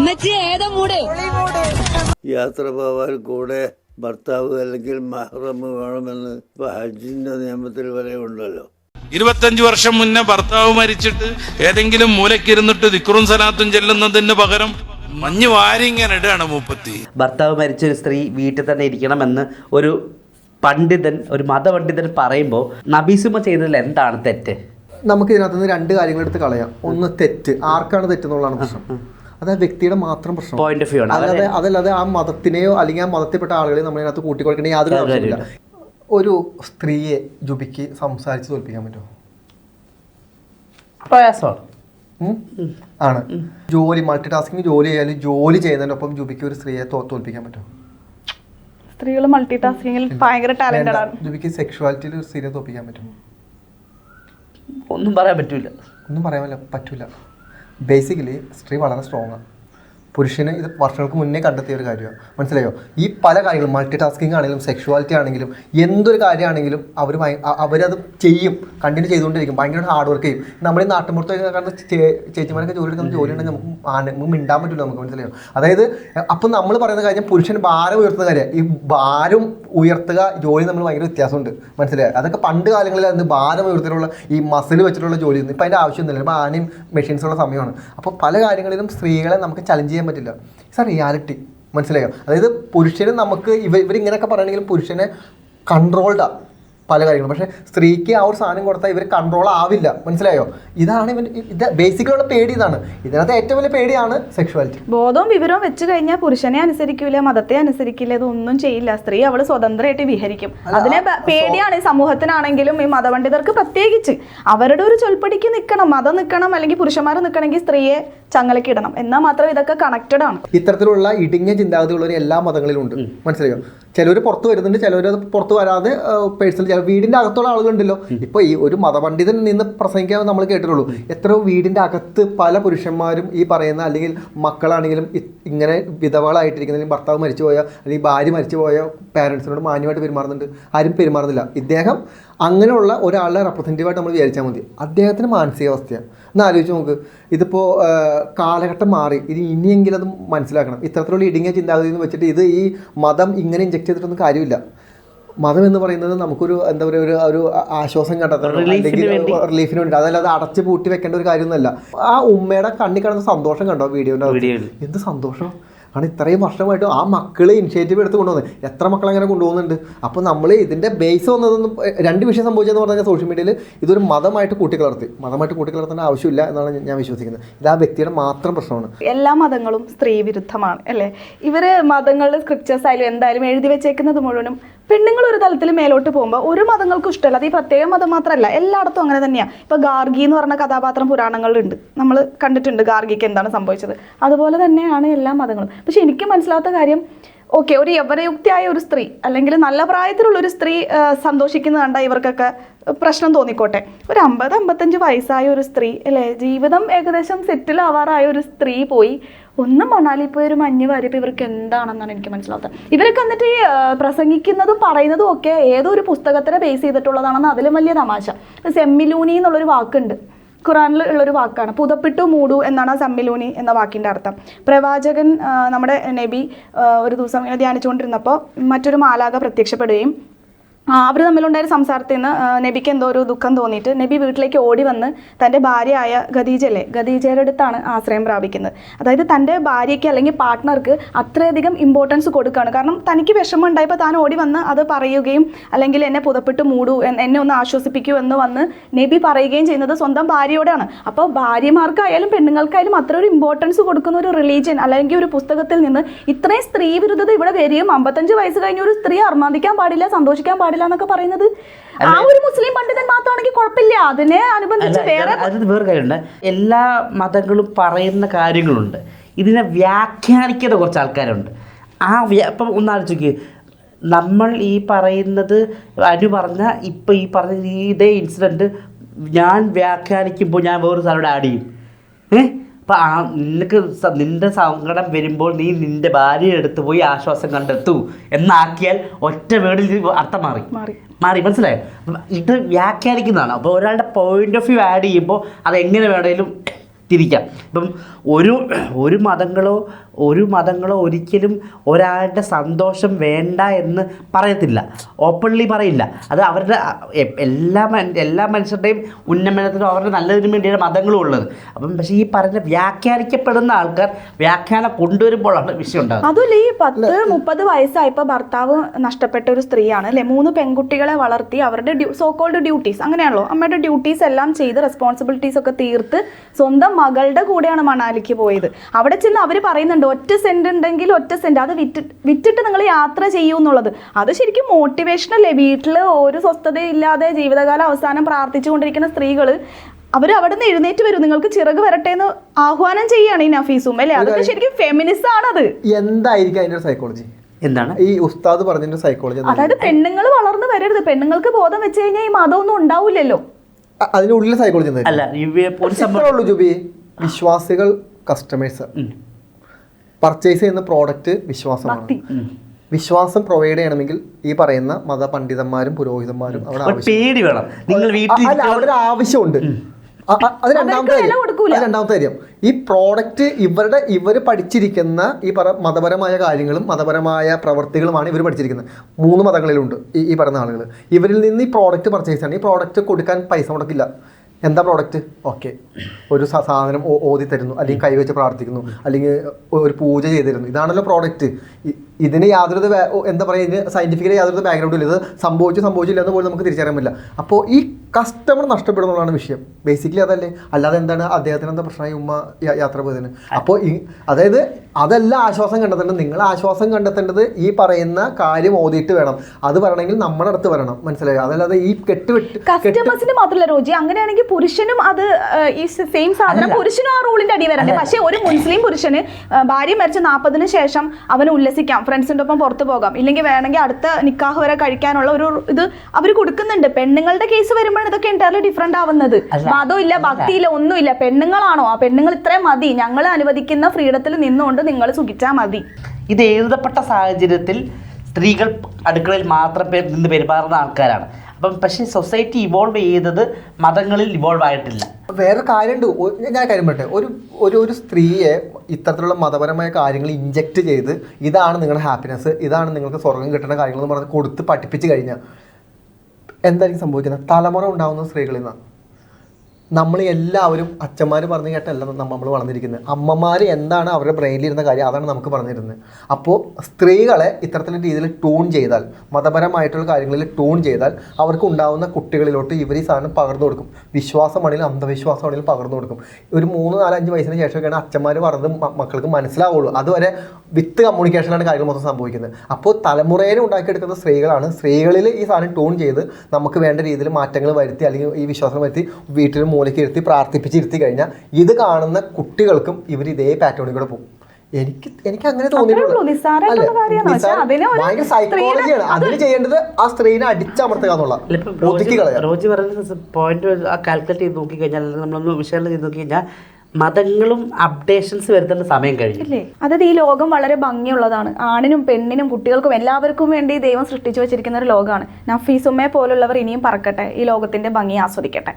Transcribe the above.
ഉമ്മച്ചി ഏതാ മൂട്? യാത്ര പോവാൻ കൂടെ ഭർത്താവ് അല്ലെങ്കിൽ മഹ്റം വേണമെന്ന് ഇപ്പൊ ഹജ്ജിന്റെ നിയമത്തിൽ വരെ ഉണ്ടല്ലോ. ഇരുപത്തഞ്ചു വർഷം മുന്നേ ഭർത്താവ് മരിച്ചിട്ട് ഏതെങ്കിലും മൂലക്കിരുന്നിട്ട് ദിക്റും സലാത്തും ചെല്ലുന്നതിന് പകരം മഞ്ഞ് വാരിങ്ങനെ ഇടുകയാണ് മൂപ്പത്തി. ഭർത്താവ് മരിച്ച ഒരു സ്ത്രീ വീട്ടിൽ തന്നെ ഇരിക്കണമെന്ന് ഒരു പണ്ഡിതൻ ഒരു മതപണ്ഡിതൻ പറയുമ്പോൾ നബീസുമ ചെയ്തതിൽ എന്താണ് തെറ്റ്? നമുക്ക് ഇതിനകത്ത് നിന്ന് രണ്ട് കാര്യങ്ങൾ എടുത്ത് കളയാം. ഒന്ന് തെറ്റ്. ആർക്കാണ് തെറ്റെന്നുള്ളതാണ് പ്രശ്നം. അത് ആ വ്യക്തിയുടെ മാത്രം പ്രശ്നം. പോയിന്റ് ഓഫ് വ്യൂ ആണ്. അല്ലാതെ അതല്ലാതെ ആ മതത്തിനെയോ അല്ലെങ്കിൽ ആ മതത്തിൽപ്പെട്ട ആളുകളെയും നമ്മൾ കൂട്ടിക്കൊടുക്കണ കൂട്ടിക്കൊടുക്കേണ്ട യാതൊരു ആവശ്യമില്ല ഒരു സ്ത്രീയെ ജുബിക്ക് സംസാരിച്ച് തോൽപ്പിക്കാൻ പറ്റുമോ? പ്രയാസമാണ്. ആണ്. ജോലി മൾട്ടി ടാസ്കിങ് ജോലി ചെയ്യാനും ജോലി ചെയ്യുന്നതിനൊപ്പം ജുബിക്ക് ഒരു സ്ത്രീയെ തോൽപ്പിക്കാൻ പറ്റുമോ? സ്ത്രീകൾ മൾട്ടി ടാസ്കിങ്ങിൽ ഭയങ്കര ടാലന്റഡ് ആണ്. ജുബിക്ക് സെക്ഷുവാലിറ്റിയിൽ ഒരു സ്ത്രീയെ തോൽപ്പിക്കാൻ പറ്റുമോ? ഒന്നും പറയാൻ പറ്റൂല. ഒന്നും പറയാൻ പറ്റില്ല. പറ്റൂല. ബേസിക്കലി സ്ത്രീ വളരെ സ്ട്രോങ് ആണ്. പുരുഷന് ഇത് വർഷങ്ങൾക്ക് മുന്നേ കണ്ടെത്തിയ ഒരു കാര്യമാണ്. മനസ്സിലായോ? ഈ പല കാര്യങ്ങളും മൾട്ടി ടാസ്കിങ് ആണെങ്കിലും സെക്ഷുവാലിറ്റി ആണെങ്കിലും എന്തൊരു കാര്യമാണെങ്കിലും അവർ അവരത് ചെയ്യും കണ്ടിന്യൂ ചെയ്തുകൊണ്ടിരിക്കും ഭയങ്കര ഹാർഡ് വർക്ക് ചെയ്യും. നമ്മുടെ ഈ നാട്ടുമ്പുറത്തൊക്കെ കാരണം ചേച്ചിമാരൊക്കെ ജോലി എടുക്കുന്ന ജോലി ഉണ്ടെങ്കിൽ നമുക്ക് ആണ്- മിണ്ടാൻ പറ്റില്ല നമുക്ക് മനസ്സിലായോ? അതായത് അപ്പം നമ്മൾ പറയുന്ന കാര്യം പുരുഷൻ ഭാരം ഉയർത്തുന്ന കാര്യം ഈ ഭാരം ഉയർത്തുക ജോലി നമ്മൾ ഭയങ്കര വ്യത്യാസമുണ്ട് മനസ്സിലായോ? അതൊക്കെ പണ്ട് കാലങ്ങളിൽ അന്ന് ഭാരം ഉയർത്തിയിട്ടുള്ള ഈ മസിൽ വെച്ചിട്ടുള്ള ജോലി ഇപ്പം അതിന്റെ ആവശ്യമൊന്നുമില്ല. ഇപ്പം ആനയും മെഷീൻസുള്ള സമയമാണ്. അപ്പോൾ പല കാര്യങ്ങളിലും സ്ത്രീകളെ നമുക്ക് ചലഞ്ച് പറ്റില്ല. ഇറ്റ്സ് റിയാലിറ്റി മനസ്സിലായോ? അതായത് പുരുഷന് നമുക്ക് ഇവ ഇവരിങ്ങനെയൊക്കെ പറയണമെങ്കിലും പുരുഷനെ കൺട്രോൾഡാണ് പല കാര്യങ്ങളും. പക്ഷേ സ്ത്രീക്ക് ആ ഒരു സാധനം കൊടുത്താൽ ഇവർ കൺട്രോൾ ആവില്ല. മനസ്സിലായോ? ഇതാണ് ഇവൻ ഇത് ബേസിക്കലുള്ള പേടി ഇതാണ്. ഇതിനകത്ത് ഏറ്റവും വലിയ പേടിയാണ് സെക്ഷുവാലിറ്റി ബോധവും വിവരവും വെച്ച് കഴിഞ്ഞാൽ പുരുഷനെ അനുസരിക്കില്ല മതത്തെ അനുസരിക്കില്ല ഇതൊന്നും ചെയ്യില്ല. സ്ത്രീ അവൾ സ്വതന്ത്രമായിട്ട് വിഹരിക്കും. അതിനെ പേടിയാണ് ഈ സമൂഹത്തിനാണെങ്കിലും ഈ മതപണ്ഡിതർക്ക് പ്രത്യേകിച്ച്. അവരുടെ ഒരു ചൊൽപ്പടിക്ക് നിൽക്കണം മതം നിൽക്കണം അല്ലെങ്കിൽ പുരുഷന്മാർ നിൽക്കണമെങ്കിൽ സ്ത്രീയെ ചങ്ങലയ്ക്ക് ഇടണം. എന്നാൽ മാത്രം ഇതൊക്കെ കണക്റ്റഡ് ആണ്. ഇത്തരത്തിലുള്ള ഇടുങ്ങിയ ചിന്താഗതികളുള്ള എല്ലാ മതങ്ങളിലും ഉണ്ട്. മനസ്സിലായോ? ചിലവർ പുറത്ത് വരുന്നുണ്ട് ചിലർ അത് പുറത്ത് വരാതെ പേഴ്സണൽ ചില വീടിന്റെ അകത്തുള്ള ആളുകളുണ്ടല്ലോ. ഇപ്പോൾ ഈ ഒരു മതപണ്ഡിതൻ നിന്ന് പ്രസംഗിക്കാൻ നമ്മൾ കേട്ടിട്ടുള്ളൂ. എത്രയോ വീടിന്റെ അകത്ത് പല പുരുഷന്മാരും ഈ പറയുന്ന അല്ലെങ്കിൽ മക്കളാണെങ്കിലും ഇങ്ങനെ വിധവകളായിട്ടിരിക്കുന്ന അല്ലെങ്കിൽ ഭർത്താവ് മരിച്ചു പോയ അല്ലെങ്കിൽ ഭാര്യ മരിച്ചു പോയ പാരൻസിനോട് മാന്യമായിട്ട് പെരുമാറുന്നുണ്ട്. ആരും പെരുമാറുന്നില്ല. ഇദ്ദേഹം അങ്ങനെയുള്ള ഒരാളുടെ റെപ്രസെന്റീവായിട്ട് നമ്മൾ വിചാരിച്ചാൽ മതി. അദ്ദേഹത്തിന് മാനസികാവസ്ഥയാണ് ഒന്ന് ആലോചിച്ച് നോക്ക്. ഇതിപ്പോൾ കാലഘട്ടം മാറി. ഇത് ഇനിയെങ്കിലും അത് മനസ്സിലാക്കണം. ഇത്തരത്തിലുള്ള ഇടുങ്ങിയ ചിന്താഗതി എന്ന് വെച്ചിട്ട് ഇത് ഈ മതം ഇങ്ങനെ ഇഞ്ചെക്ട് ചെയ്തിട്ടൊന്നും കാര്യമില്ല. മതം എന്ന് പറയുന്നത് നമുക്കൊരു എന്താ പറയുക ഒരു ഒരു ആശ്വാസം കണ്ടെത്തണം. അല്ലെങ്കിൽ റിലീഫിന് വേണ്ടി. അതല്ലാതെ അടച്ച് പൂട്ടി വെക്കേണ്ട ഒരു കാര്യമൊന്നുമല്ല. ആ ഉമ്മയുടെ കണ്ണി കിടന്ന സന്തോഷം കണ്ടോ? വീഡിയോന്റെ വീഡിയോയിൽ. എന്ത് സന്തോഷം. കാരണം ഇത്രയും വർഷമായിട്ട് ആ മക്കൾ ഇനിഷ്യേറ്റീവ് എടുത്ത് കൊണ്ടുവന്നത്. എത്ര മക്കൾ അങ്ങനെ കൊണ്ടുപോകുന്നുണ്ട്? അപ്പോൾ നമ്മൾ ഇതിന്റെ ബേസ് വന്നതെന്ന് രണ്ട് വിഷയം സംഭവിച്ചതെന്ന് പറഞ്ഞാൽ സോഷ്യൽ മീഡിയയിൽ ഇതൊരു മതമായിട്ട് കൂട്ടിക്കലർത്തി. മതമായിട്ട് കൂട്ടിക്കലർത്തേണ്ട ആവശ്യമില്ല എന്നാണ് ഞാൻ വിശ്വസിക്കുന്നത്. ഇത് ആ വ്യക്തിയുടെ മാത്രം പ്രശ്നമാണ്. എല്ലാ മതങ്ങളും സ്ത്രീ വിരുദ്ധമാണ് അല്ലേ? ഇവർ മതങ്ങളിൽ സ്ക്രിപ്റ്റേഴ്സ് ആയാലും എന്തായാലും എഴുതി വെച്ചേക്കുന്നത് മുഴുവനും പെണ്ണുങ്ങൾ ഒരു തലത്തിൽ മേലോട്ട് പോകുമ്പോൾ ഒരു മതങ്ങൾക്കും ഇഷ്ടമല്ല. അത് ഈ പ്രത്യേക മതം മാത്രമല്ല എല്ലായിടത്തും അങ്ങനെ തന്നെയാണ് ഇപ്പൊ ഗാർഗി എന്ന് പറഞ്ഞ കഥാപാത്രം പുരാണങ്ങളിലുണ്ട്. നമ്മൾ കണ്ടിട്ടുണ്ട് ഗാർഗിക്ക് എന്താണ് സംഭവിച്ചത്. അതുപോലെ തന്നെയാണ് എല്ലാ മതങ്ങളും. പക്ഷെ എനിക്ക് മനസ്സിലാത്ത കാര്യം ഓക്കെ ഒരു യവനയുക്തിയായ ഒരു സ്ത്രീ അല്ലെങ്കിൽ നല്ല പ്രായത്തിലുള്ള ഒരു സ്ത്രീ സന്തോഷിക്കുന്ന സന്തോഷിക്കുന്നത് കണ്ട ഇവർക്കൊക്കെ പ്രശ്നം തോന്നിക്കോട്ടെ. ഒരു അമ്പത് അമ്പത്തഞ്ച് വയസ്സായ ഒരു സ്ത്രീ അല്ലേ? ജീവിതം ഏകദേശം സെറ്റിൽ ആവാറായ ഒരു സ്ത്രീ പോയി ഒന്ന് മണാലി പോയി ഒരു മഞ്ഞ് വാരിയപ്പോൾ ഇവർക്ക് എന്താണെന്നാണ് എനിക്ക് മനസ്സിലാവുന്നത് ഇവരൊക്കെ എന്നിട്ട് ഈ പ്രസംഗിക്കുന്നതും പറയുന്നതും ഒക്കെ ഏതോ ഒരു പുസ്തകത്തിനെ ബേസ് ചെയ്തിട്ടുള്ളതാണെന്ന് അതിലും വലിയ തമാശ. സെമ്മിലൂനി എന്നുള്ളൊരു വാക്കുണ്ട്. ഖുറാനിൽ ഉള്ളൊരു വാക്കാണ്. പുതപ്പിട്ടു മൂടു എന്നാണ് സമ്മിലൂനി എന്ന വാക്കിന്റെ അർത്ഥം. പ്രവാചകൻ നമ്മുടെ നബി ഒരു ദിവസം ഇങ്ങനെ ധ്യാനിച്ചുകൊണ്ടിരുന്നപ്പോൾ മറ്റൊരു മാലാക പ്രത്യക്ഷപ്പെടുകയും അവർ തമ്മിലുണ്ടായ സംസാരത്തിൽ നിന്ന് നബിക്ക് എന്തോ ഒരു ദുഃഖം തോന്നിയിട്ട് നബി വീട്ടിലേക്ക് ഓടി വന്ന് തന്റെ ഭാര്യയായ ഖദീജല്ലേ ഖദീജയുടെ അടുത്താണ് ആശ്രയം പ്രാപിക്കുന്നത്. അതായത് തന്റെ ഭാര്യയ്ക്ക് അല്ലെങ്കിൽ പാർട്ട്ണർക്ക് അത്രയധികം ഇമ്പോർട്ടൻസ് കൊടുക്കുകയാണ്. കാരണം തനിക്ക് വിഷമം ഉണ്ടായപ്പോൾ താൻ ഓടി വന്ന് അത് പറയുകയും അല്ലെങ്കിൽ എന്നെ പുതപ്പെട്ട് മൂടൂ എന്നെ ഒന്ന് ആശ്വസിപ്പിക്കൂ എന്ന് വന്ന് നബി പറയുകയും ചെയ്യുന്നത് സ്വന്തം ഭാര്യയോടാണ്. അപ്പോൾ ഭാര്യമാർക്കായാലും പെണ്ണുങ്ങൾക്കായാലും അത്ര ഒരു ഇമ്പോർട്ടൻസ് കൊടുക്കുന്ന ഒരു റിലീജിയൻ അല്ലെങ്കിൽ ഒരു പുസ്തകത്തിൽ നിന്ന് ഇത്രയും സ്ത്രീ വിരുദ്ധത ഇവിടെ വരികയും അമ്പത്തഞ്ച് വയസ്സ് കഴിഞ്ഞ ഒരു സ്ത്രീ അർമാദിക്കാൻ പാടില്ല സന്തോഷിക്കാൻ പാടില്ല എന്നൊക്കെ പറയുന്നത്. ആ ഒരു മുസ്ലിം പണ്ഡിതൻ മാത്രമാണെങ്കിൽ കുഴപ്പമില്ല. അതിനെ അനുബന്ധിച്ച് വേറെ അത് വേറെ കാര്യമുണ്ട്. എല്ലാ മതങ്ങളും പറയുന്ന കാര്യങ്ങളുണ്ട്. ഇതിനെ വ്യാഖ്യാനിക്കുന്ന കുറച്ച് ആൾക്കാരുണ്ട്. ആ ഇപ്പം ഒന്നാലോചിക്ക് നമ്മൾ ഈ പറയുന്നത് അനു പറഞ്ഞ ഇപ്പം ഈ പറഞ്ഞ ഇതേ ഇൻസിഡന്റ് ഞാൻ വ്യാഖ്യാനിക്കുമ്പോൾ ഞാൻ വേറൊരു സ്ഥലം ആഡ് ചെയ്യും. ഏ? അപ്പം ആ നിനക്ക് നിന്റെ സങ്കടം വരുമ്പോൾ നീ നിന്റെ ഭാര്യയെ എടുത്തു പോയി ആശ്വാസം കണ്ടെത്തൂ. എന്നാക്കിയാൽ ഒറ്റ വേർഡിൽ അർത്ഥം മാറി. മാറി. മനസ്സിലായോ? ഇത് വ്യാഖ്യാനിക്കുന്നതാണ്. അപ്പോൾ ഒരാളുടെ പോയിന്റ് ഓഫ് വ്യൂ ആഡ് ചെയ്യുമ്പോൾ അത് എങ്ങനെ വേണമെങ്കിലും തിരിക്കാം. ഇപ്പം ഒരു ഒരു മതങ്ങളോ ഒരു മതങ്ങളോ ഒരിക്കലും ഒരാളുടെ സന്തോഷം വേണ്ട എന്ന് പറയത്തില്ല. ഓപ്പൺലി പറയില്ല. അത് അവരുടെ എല്ലാ എല്ലാ മനുഷ്യരുടെയും ഉന്നമനത്തിനും അവരുടെ നല്ലതിനും വേണ്ടിയാണ് മതങ്ങളും ഉള്ളത്. അപ്പം പക്ഷേ ഈ പറഞ്ഞ വ്യാഖ്യാനിക്കപ്പെടുന്ന ആൾക്കാർ വ്യാഖ്യാനം കൊണ്ടുവരുമ്പോഴാണ് വിഷയം ഉണ്ടാകുന്നത്. അതുമല്ല ഈ പത്ത് മുപ്പത് വയസ്സായപ്പോൾ ഭർത്താവ് നഷ്ടപ്പെട്ട ഒരു സ്ത്രീയാണ്. അല്ലെ? മൂന്ന് പെൺകുട്ടികളെ വളർത്തി അവരുടെ സോക്കോൾഡ് കോൾഡ് ഡ്യൂട്ടീസ് അങ്ങനെയാണല്ലോ? അമ്മയുടെ ഡ്യൂട്ടീസ് എല്ലാം ചെയ്ത് റെസ്പോൺസിബിലിറ്റീസ് ഒക്കെ തീർത്ത് സ്വന്തം മകളുടെ കൂടെയാണ് മണാലിക്ക് പോയത്. അവിടെ ചെന്ന് അവർ പറയുന്നുണ്ട് ഒറ്റ സെന്റ് ഉണ്ടെങ്കിൽ ഒറ്റ സെന്റ് അത് വിറ്റ് വിറ്റിട്ട് നിങ്ങൾ യാത്ര ചെയ്യൂ എന്നുള്ളത്. അത് ശരിക്കും മോട്ടിവേഷൻ അല്ലേ? വീട്ടിൽ ഒരു സ്വസ്ഥതയില്ലാതെ ജീവിതകാലം അവസാനം പ്രാർത്ഥിച്ചുകൊണ്ടിരിക്കുന്ന സ്ത്രീകൾ അവർ അവിടെ നിന്ന് എഴുന്നേറ്റ് വരും. നിങ്ങൾക്ക് ചിറക് വരട്ടെ എന്ന് ആഹ്വാനം ചെയ്യാണ് ഈ നഫീസും അല്ലേ? അതൊക്കെ ശരിക്കും ഫെമിനിസ് ആണത്. എന്തായിരിക്കും അതിന്റെ സൈക്കോളജി എന്താണ്? ഈ ഉസ്താദ് പറഞ്ഞതിന്റെ സൈക്കോളജി അതായത് പെണ്ണുങ്ങൾ വളർന്നു വരരുത്. പെണ്ണുങ്ങൾക്ക് ബോധം വെച്ച് കഴിഞ്ഞാൽ ഈ മതമൊന്നും ഉണ്ടാവില്ലല്ലോ. അതിനുള്ളിലെ സൈക്കോളജി അല്ല ഈ ഒരു സംഭവം ഇത്രേ ഉള്ളൂ ജുബി? വിശ്വാസികൾ കസ്റ്റമേഴ്സ് പർച്ചേസ് ചെയ്യുന്ന പ്രോഡക്റ്റ് വിശ്വാസമാണ്. വിശ്വാസം പ്രൊവൈഡ് ചെയ്യണമെങ്കിൽ ഈ പറയുന്ന മത പണ്ഡിതന്മാരും പുരോഹിതന്മാരും അവിടെ പേടി വേണം. നിങ്ങൾ വീട്ടിൽ അവിടെ ഒരു ആവശ്യമുണ്ട്. അത് രണ്ടാമത്തെ കാര്യം. രണ്ടാമത്തെ കാര്യം. ഈ പ്രോഡക്റ്റ് ഇവരുടെ ഇവർ പഠിച്ചിരിക്കുന്ന ഈ പറ മതപരമായ കാര്യങ്ങളും മതപരമായ പ്രവർത്തികളുമാണ് ഇവർ പഠിച്ചിരിക്കുന്നത്. മൂന്ന് മതങ്ങളിലുണ്ട് ഈ ഈ പറയുന്ന ആളുകൾ ഇവരിൽ നിന്ന് ഈ പ്രോഡക്റ്റ് പർച്ചേസ് ചെയ്യണം. ഈ പ്രോഡക്റ്റ് കൊടുക്കാൻ പൈസ മുടക്കില്ല. എന്താ പ്രോഡക്റ്റ് ഓക്കെ ഒരു സാധനം ഓതി തരുന്നു അല്ലെങ്കിൽ കൈവച്ച് പ്രാർത്ഥിക്കുന്നു. അല്ലെങ്കിൽ ഒരു പൂജ ചെയ്തിരുന്നു. ഇതാണല്ലോ പ്രോഡക്റ്റ് ഇതിന് യാതൊരു എന്താ പറയുക ഇതിന് സയന്റിഫിക്കലി യാതൊരു ബാക്ക്ഗ്രൗണ്ടും ഇല്ല. ഇത് സംഭവിച്ചു സംഭവിച്ചില്ല എന്ന് പോലും നമുക്ക് തിരിച്ചറിയാൻ പറ്റില്ല. അപ്പോൾ ഈ കസ്റ്റമർ നഷ്ടപ്പെടുന്നതാണ് വിഷയം. ബേസിക്കലി അതല്ലേ. അല്ലാതെ എന്താണ് അദ്ദേഹത്തിന് എന്താ പ്രശ്നമായി ഉമ്മ യാത്ര പോയതിന്? അപ്പോൾ ഈ അതായത് അതല്ല ആശ്വാസം കണ്ടെത്തേണ്ടത്. നിങ്ങൾ ആശ്വാസം കണ്ടെത്തേണ്ടത് ഈ പറയുന്ന കാര്യം ഓതിയിട്ട് വേണം. അത് പറയണമെങ്കിൽ നമ്മുടെ അടുത്ത് വരണം. മനസ്സിലായോ? അതല്ലാതെ ഈ കെട്ടുവിട്ട് കെട്ട് കസ്റ്റമേഴ്സിന് മാത്രമല്ല റോജി. അങ്ങനെയാണെങ്കിൽ പുരുഷനും അത് ഈ സെയിം സാധനം. പുരുഷനും ആ റൂളിന്റെ അടി വരണ്ടേ പക്ഷേ ഒരു മുസ്ലിം പുരുഷന് ഭാര്യ മരിച്ച നാൽപ്പതിന് ശേഷം അവന് ഉല്ലസിക്കാം. ഫ്രണ്ട്സിന്റെ ഒപ്പം പുറത്തു പോകാം. ഇല്ലെങ്കിൽ വേണമെങ്കിൽ അടുത്ത നിക്കാഹ് വരെ കഴിക്കാനുള്ള ഒരു ഇത് അവർ കൊടുക്കുന്നുണ്ട്. പെണ്ണുങ്ങളുടെ കേസ് വരുമ്പോഴാണ് ഇതൊക്കെ എന്റയർലി ഡിഫറെന്റ് ആവുന്നത്. ഇല്ല ഭക്തിയില്ല ഒന്നുമില്ല. പെണ്ണുങ്ങളാണോ? ആ പെണ്ണുങ്ങൾ ഇത്രയും മതി. ഞങ്ങൾ അനുവദിക്കുന്ന ഫ്രീഡത്തിൽ നിന്നുകൊണ്ട് നിങ്ങൾ സുഖിച്ചാൽ മതി. ഇത് എഴുതപ്പെട്ട സാഹചര്യത്തിൽ സ്ത്രീകൾ അടുക്കളയിൽ മാത്രം നിന്ന് പെരുമാറുന്ന ആൾക്കാരാണ്. അപ്പം പക്ഷേ സൊസൈറ്റി ഇവോൾവ് ചെയ്തത് മതങ്ങളിൽ ഇവോൾവ് ആയിട്ടില്ല. വേറെ കാര്യമുണ്ട് ഞാൻ കാര്യം പറയട്ടെ. ഒരു ഒരു ഒരു സ്ത്രീയെ ഇത്തരത്തിലുള്ള മതപരമായ കാര്യങ്ങൾ ഇഞ്ചെക്ട് ചെയ്ത് ഇതാണ് നിങ്ങളുടെ ഹാപ്പിനെസ് ഇതാണ് നിങ്ങൾക്ക് സ്വർഗം കിട്ടുന്ന കാര്യങ്ങൾ എന്ന് പറഞ്ഞ് കൊടുത്ത് പഠിപ്പിച്ച് കഴിഞ്ഞാൽ എന്തായിരിക്കും സംഭവിക്കുന്നത്? തലമുറ ഉണ്ടാകുന്ന സ്ത്രീകളിൽ നിന്നാണ് നമ്മൾ എല്ലാവരും അച്ഛന്മാർ പറഞ്ഞു കേട്ടല്ല നമ്മൾ വളർന്നിരിക്കുന്നത്. അമ്മമാർ എന്താണ് അവരുടെ ബ്രെയിനിലിരുന്ന കാര്യം അതാണ് നമുക്ക് പറഞ്ഞിരുന്നത്. അപ്പോൾ സ്ത്രീകളെ ഇത്തരത്തിലുള്ള രീതിയിൽ ട്യൂൺ ചെയ്താൽ മതപരമായിട്ടുള്ള കാര്യങ്ങളിൽ ട്യൂൺ ചെയ്താൽ അവർക്ക് ഉണ്ടാകുന്ന കുട്ടികളിലോട്ട് ഇവർ ഈ സാധനം പകർന്നു കൊടുക്കും. വിശ്വാസമാണെങ്കിലും അന്ധവിശ്വാസമാണെങ്കിലും പകർന്നു കൊടുക്കും. ഒരു മൂന്ന് നാല് അഞ്ച് വയസ്സിന് ശേഷമൊക്കെയാണ് അച്ഛന്മാർ പറഞ്ഞത് മക്കൾക്ക് മനസ്സിലാവുള്ളൂ. അതുവരെ വിത്ത് കമ്മ്യൂണിക്കേഷനാണ് കാര്യങ്ങൾ മൊത്തം സംഭവിക്കുന്നത്. അപ്പോൾ തലമുറയെ ഉണ്ടാക്കിയെടുക്കുന്ന സ്ത്രീകളാണ് സ്ത്രീകളിൽ ഈ സാധനം ട്യൂൺ ചെയ്ത് നമുക്ക് വേണ്ട രീതിയിൽ മാറ്റങ്ങൾ വരുത്തി അല്ലെങ്കിൽ ഈ വിശ്വാസം വരുത്തി വീട്ടിൽ മൂലയ്ക്ക് ഇരുത്തി പ്രാർത്ഥിപ്പിച്ച് ഇരുത്തി കഴിഞ്ഞാൽ ഇത് കാണുന്ന കുട്ടികൾക്കും ഇവർ ഇതേ പാറ്റേണിൽ കൂടെ പോകും. എനിക്ക് എനിക്ക് അങ്ങനെ തോന്നിയിട്ടുള്ളൂ സൈക്കോളജിയാണ് അതിന് ചെയ്യേണ്ടത് ആ സ്ത്രീനെ അടിച്ചമർത്തുക എന്നുള്ള റോജി പറഞ്ഞ പോയിന്റ് കാൽക്കുലേറ്റ് ചെയ്ത് നോക്കിക്കഴിഞ്ഞാൽ നമ്മളൊന്ന് വിശകലനം ചെയ്ത് നോക്കിക്കഴിഞ്ഞാൽ മതങ്ങളും അപ്ഡേഷൻസ് വരുത്തേണ്ട സമയം കഴിഞ്ഞു. അതായത് ഈ ലോകം വളരെ ഭംഗിയുള്ളതാണ്. ആണിനും പെണ്ണിനും കുട്ടികൾക്കും എല്ലാവർക്കും വേണ്ടി ദൈവം സൃഷ്ടിച്ചു വെച്ചിരിക്കുന്ന ഒരു ലോകമാണ്. നഫീസുമ്മയെ പോലുള്ളവർ ഇനിയും പറക്കട്ടെ. ഈ ലോകത്തിന്റെ ഭംഗി ആസ്വദിക്കട്ടെ.